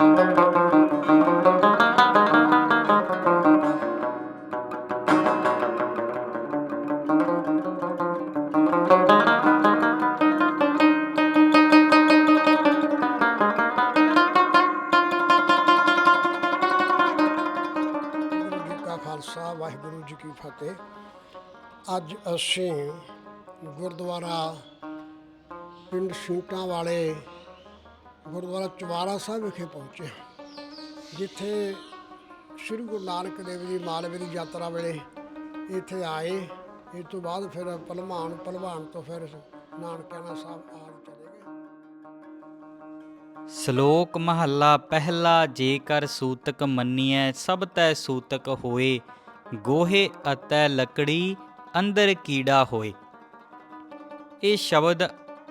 ਵਾਹਿਗੁਰੂ ਜੀ ਕਾ ਖਾਲਸਾ ਵਾਹਿਗੁਰੂ ਜੀ ਕੀ ਫਤਿਹ। ਅੱਜ ਅਸੀਂ ਗੁਰਦੁਆਰਾ ਪਿੰਡ ਸਿੰਟਾਂ ਵਾਲੇ ਗੁਰਦੁਆਰਾ ਚਵਾਰਾ ਸਾਹਿਬ ਵਿਖੇ ਪਹੁੰਚੇ ਜਿੱਥੇ ਸ੍ਰੀ ਗੁਰੂ ਨਾਨਕ ਦੇਵ ਜੀ ਮਾਲਵੇ ਦੀ ਯਾਤਰਾ ਵੇਲੇ ਇੱਥੇ ਆਏ। ਇਸ ਤੋਂ ਬਾਅਦ ਫਿਰ ਭਲਵਾਨ ਭਲਵਾਨ ਤੋਂ ਫਿਰ ਨਾਨਕਿਆਣਾ ਸਾਹਿਬ ਆਣ ਚਲੇ ਗਏ। ਸ਼ਲੋਕ ਮਹੱਲਾ ਪਹਿਲਾ, ਜੇਕਰ ਸੂਤਕ ਮੰਨੀਐ ਸਭ ਤੈ ਸੂਤਕ ਹੋਏ, ਗੋਹੇ ਅਤੇ ਲੱਕੜੀ ਅੰਦਰ ਕੀੜਾ ਹੋਏ। ਇਹ ਸ਼ਬਦ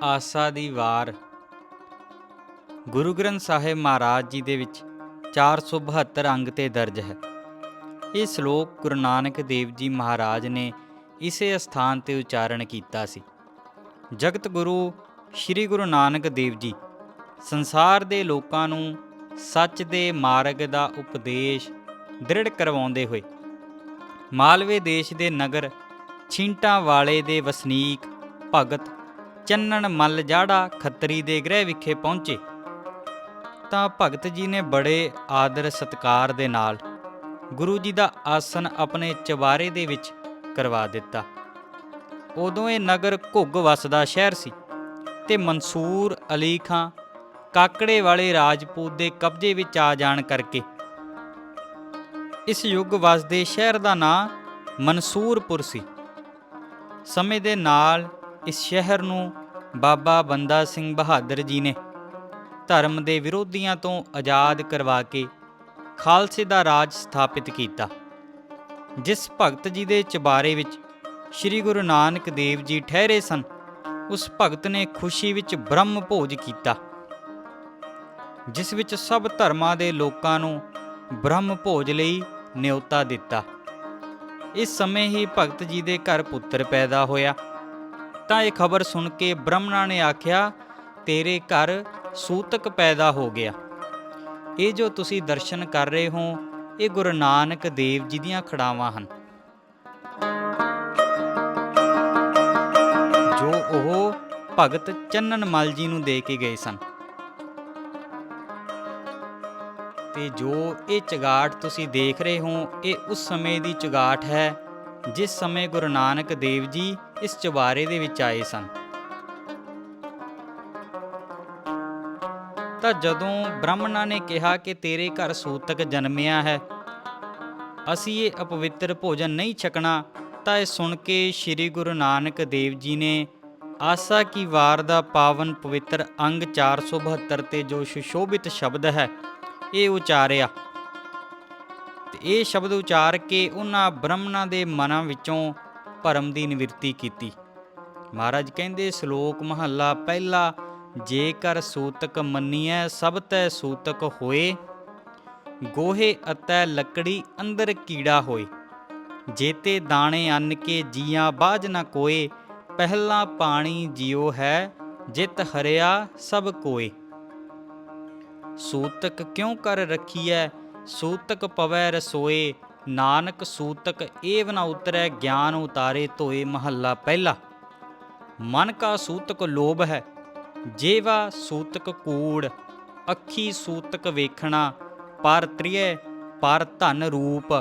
ਆਸਾ ਦੀ ਵਾਰ ਗੁਰੂ ਗ੍ਰੰਥ ਸਾਹਿਬ ਮਹਾਰਾਜ ਜੀ ਦੇ ਵਿੱਚ 472 ਅੰਗ ਤੇ ਦਰਜ ਹੈ। ਇਹ ਸ਼ਲੋਕ ਗੁਰੂ ਨਾਨਕ ਦੇਵ ਜੀ ਮਹਾਰਾਜ ਨੇ ਇਸੇ ਸਥਾਨ ਤੇ ਉਚਾਰਨ ਕੀਤਾ ਸੀ। ਜਗਤ ਗੁਰੂ ਸ੍ਰੀ ਗੁਰੂ ਨਾਨਕ ਦੇਵ ਜੀ, ਸੰਸਾਰ ਦੇ ਲੋਕਾਂ ਨੂੰ ਸੱਚ ਦੇ ਮਾਰਗ ਦਾ ਉਪਦੇਸ਼ ਦ੍ਰਿੜ ਕਰਵਾਉਂਦੇ ਹੋਏ, ਮਾਲਵੇ ਦੇਸ਼ ਦੇ ਨਗਰ ਛਿੰਟਾਂ ਵਾਲੇ ਦੇ ਵਸਨੀਕ ਭਗਤ ਚੰਨਣ ਮੱਲ ਜਾੜਾ ਖੱਤਰੀ ਦੇ ਗ੍ਰਹਿ ਵਿਖੇ ਪਹੁੰਚੇ। ਤਾਂ ਭਗਤ ਜੀ ਨੇ ਬੜੇ ਆਦਰ ਸਤਕਾਰ ਦੇ ਨਾਲ ਗੁਰੂ ਜੀ ਦਾ ਆਸਨ ਆਪਣੇ ਚਵਾਰੇ ਦੇ ਵਿੱਚ ਕਰਵਾ ਦਿੱਤਾ। ਉਦੋਂ ਇਹ ਨਗਰ ਘੁੱਗ ਵਸਦਾ ਸ਼ਹਿਰ ਸੀ ਤੇ ਮਨਸੂਰ ਅਲੀ ਖਾਂ ਕਾਕੜੇ ਵਾਲੇ ਰਾਜਪੂਤ ਦੇ ਕਬਜ਼ੇ ਵਿੱਚ ਆ ਜਾਣ ਕਰਕੇ ਇਸ ਯੁੱਗ ਵਸਦੇ ਸ਼ਹਿਰ ਦਾ ਨਾਂ ਮਨਸੂਰਪੁਰ ਸੀ। ਸਮੇਂ ਦੇ ਨਾਲ ਇਸ ਸ਼ਹਿਰ ਨੂੰ ਬਾਬਾ ਬੰਦਾ ਸਿੰਘ ਬਹਾਦਰ ਜੀ ਨੇ ਧਰਮ ਦੇ ਵਿਰੋਧੀਆਂ ਤੋਂ ਆਜ਼ਾਦ ਕਰਵਾ ਕੇ ਖਾਲਸੇ ਦਾ ਰਾਜ ਸਥਾਪਿਤ ਕੀਤਾ। ਜਿਸ ਭਗਤ ਜੀ ਦੇ ਚਬਾਰੇ ਵਿੱਚ ਸ੍ਰੀ ਗੁਰੂ ਨਾਨਕ ਦੇਵ ਜੀ ਠਹਿਰੇ ਸਨ, ਉਸ ਭਗਤ ਨੇ ਖੁਸ਼ੀ ਵਿੱਚ ਬ੍ਰਹਮ ਭੋਜ ਕੀਤਾ। ਜਿਸ ਵਿੱਚ ਸਭ ਧਰਮਾਂ ਦੇ ਲੋਕਾਂ ਨੂੰ ਬ੍ਰਹਮ ਭੋਜ ਲਈ ਨਿਉਤਾ ਦਿੱਤਾ। ਇਸ ਸਮੇਂ ਹੀ ਭਗਤ ਜੀ ਦੇ ਘਰ ਪੁੱਤਰ ਪੈਦਾ ਹੋਇਆ। ਤਾਂ ਇਹ ਖਬਰ ਸੁਣ ਕੇ ਬ੍ਰਹਮਣਾ ਨੇ ਆਖਿਆ, ਤੇਰੇ ਘਰ ਸੂਤਕ ਪੈਦਾ ਹੋ ਗਿਆ। ਇਹ ਜੋ ਤੁਸੀਂ ਦਰਸ਼ਨ ਕਰ ਰਹੇ ਹੋ, ਇਹ ਗੁਰੂ ਨਾਨਕ ਦੇਵ ਜੀ ਦੀਆਂ ਖੜਾਵਾਂ ਹਨ। ਜੋ ਉਹ ਭਗਤ ਚੰਨਨ ਮਲ ਜੀ ਨੂੰ ਦੇ ਕੇ ਗਏ ਸਨ। ਤੇ ਜੋ ਇਹ ਚਗਾਟ ਤੁਸੀਂ ਦੇਖ ਰਹੇ ਹੋ, ਇਹ ਉਸ ਸਮੇਂ ਦੀ ਚਗਾਟ ਹੈ, ਜਿਸ ਸਮੇਂ ਗੁਰੂ ਨਾਨਕ ਦੇਵ ਜੀ ਇਸ ਚੁਬਾਰੇ ਦੇ ਵਿੱਚ ਆਏ ਸਨ। ਤਾਂ ਜਦੋਂ ਬ੍ਰਾਹਮਣਾਂ ਨੇ ਕਿਹਾ ਕਿ ਤੇਰੇ ਘਰ ਸੂਤਕ ਜਨਮਿਆ ਹੈ, ਅਸੀਂ ਇਹ ਅਪਵਿੱਤਰ ਭੋਜਨ ਨਹੀਂ ਛਕਣਾ, ਤਾਂ ਇਹ ਸੁਣ ਕੇ ਸ੍ਰੀ ਗੁਰੂ ਨਾਨਕ ਦੇਵ ਜੀ ਨੇ ਆਸਾ ਕੀ ਵਾਰ ਦਾ ਪਾਵਨ ਪਵਿੱਤਰ ਅੰਗ 472 ਤੇ ਜੋ ਸੁਸ਼ੋਭਿਤ ਸ਼ਬਦ ਹੈ, ਇਹ ਉਚਾਰਿਆ। ਤੇ ਇਹ ਸ਼ਬਦ ਉਚਾਰ ਕੇ ਉਹਨਾਂ ਬ੍ਰਹਮਣਾ ਦੇ ਮਨਾਂ ਵਿੱਚੋਂ ਭਰਮ ਦੀ ਨਿਵਰਤੀ ਕੀਤੀ। ਮਹਾਰਾਜ ਕਹਿੰਦੇ, ਸ਼ਲੋਕ ਮਹੱਲਾ ਪਹਿਲਾ ਜੇਕਰ ਸੂਤਕ ਮੰਨੀਐ, ਸਭ ਤੈ ਸੂਤਕ ਹੋਏ। ਗੋਹੇ ਅਤੈ ਲੱਕੜੀ ਅੰਦਰ ਕੀੜਾ ਹੋਏ। ਜੇਤੇ ਦਾਣੇ ਅੰਨ ਕੇ ਜੀਆਂ ਬਾਝ ਨਾ ਕੋਏ। ਪਹਿਲਾ ਪਾਣੀ ਜਿਉ ਹੈ, ਜਿਤ ਹਰਿਆ ਸਭ ਕੋਏ। ਸੂਤਕ ਕਿਉ ਕਰ ਰਖੀਐ? ਸੂਤਕ ਪਵੈ ਰਸੋਏ। ਨਾਨਕ ਸੂਤਕ ਏਵ ਨ ਉਤਰੈ, ਗਿਆਨ ਉਤਾਰੇ ਧੋਏ ਮਹੱਲਾ ਪਹਿਲਾ। ਮਨ ਕਾ ਸੂਤਕ ਲੋਭ ਹੈ ਜੇਵਾ ਸੂਤਕ ਕੂੜ, ਅੱਖੀ ਸੂਤਕ ਵੇਖਣਾ, ਪਰ ਤ੍ਰਿਏ ਪਰ ਧਨ ਰੂਪ,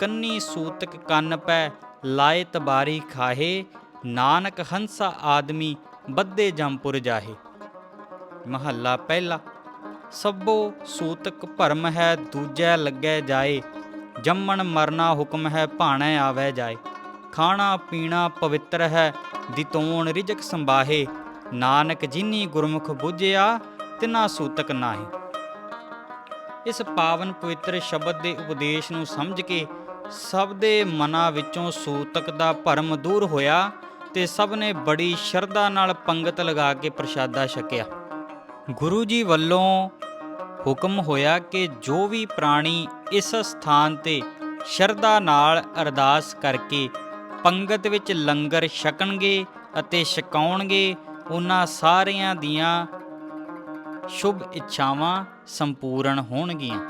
ਕੰਨੀ ਸੂਤਕ ਕੰਨ ਪੈ ਲਾਏ ਤਬਾਰੀ ਖਾਹੇ, ਨਾਨਕ ਹੰਸਾ ਆਦਮੀ ਬੱਦੇ ਜੰਪੁਰ ਜਾਹੇ। ਮਹੱਲਾ ਪਹਿਲਾ, ਸਭੋ ਸੂਤਕ ਭਰਮ ਹੈ ਦੂਜੈ ਲੱਗੈ ਜਾਏ, ਜੰਮਣ ਮਰਨਾ ਹੁਕਮ ਹੈ ਭਾਣੈ ਆਵੈ ਜਾਏ। ਖਾਣਾ ਪੀਣਾ ਪਵਿੱਤਰ ਹੈ, ਦਿਤੋਣ ਰਿਜਕ ਸੰਬਾਹੇ ਨਾਨਕ ਜਿਨੀ ਗੁਰਮੁਖ ਬੁੱਝਿਆ, ਤਿਨਾ ਸੂਤਕ ਨਾਹੀ। ਇਸ ਪਾਵਨ ਪਵਿੱਤਰ ਸ਼ਬਦ ਦੇ ਉਪਦੇਸ਼ ਨੂੰ ਸਮਝ ਕੇ ਸਭ ਦੇ ਮਨਾਂ ਵਿੱਚੋਂ ਸੂਤਕ ਦਾ ਭਰਮ ਦੂਰ ਹੋਇਆ ਤੇ ਸਭ ਨੇ ਬੜੀ ਸ਼ਰਧਾ ਨਾਲ ਪੰਗਤ ਲਗਾ ਕੇ ਪ੍ਰਸ਼ਾਦਾ ਛਕਿਆ। ਗੁਰੂ ਜੀ ਵੱਲੋਂ ਹੁਕਮ ਹੋਇਆ ਕਿ ਜੋ ਵੀ ਪ੍ਰਾਣੀ ਇਸ ਸਥਾਨ ਤੇ ਸ਼ਰਧਾ ਨਾਲ ਅਰਦਾਸ ਕਰਕੇ ਪੰਗਤ ਵਿੱਚ ਲੰਗਰ ਛਕਣਗੇ ਅਤੇ ਛਕਾਉਣਗੇ ਉਹਨਾਂ ਸਾਰਿਆਂ ਦੀਆਂ ਸ਼ੁਭ ਇੱਛਾਵਾਂ ਸੰਪੂਰਨ ਹੋਣਗੀਆਂ।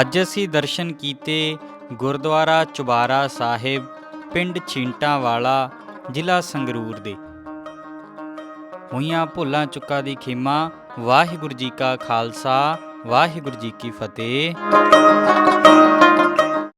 ਅੱਜ ਅਸੀਂ ਦਰਸ਼ਨ ਕੀਤੇ ਗੁਰਦੁਆਰਾ ਚੁਬਾਰਾ ਸਾਹਿਬ, ਪਿੰਡ ਛਿੰਟਾਂ ਵਾਲਾ ਜ਼ਿਲ੍ਹਾ ਸੰਗਰੂਰ ਦੇ। ਹੋਈਆਂ ਭੁੱਲਾਂ ਚੁੱਕਾ ਦੀ ਖਿਮਾ, ਵਾਹਿਗੁਰੂ ਜੀ ਕਾ ਖਾਲਸਾ, ਵਾਹਿਗੁਰੂ ਜੀ ਕੀ ਫਤਿਹ।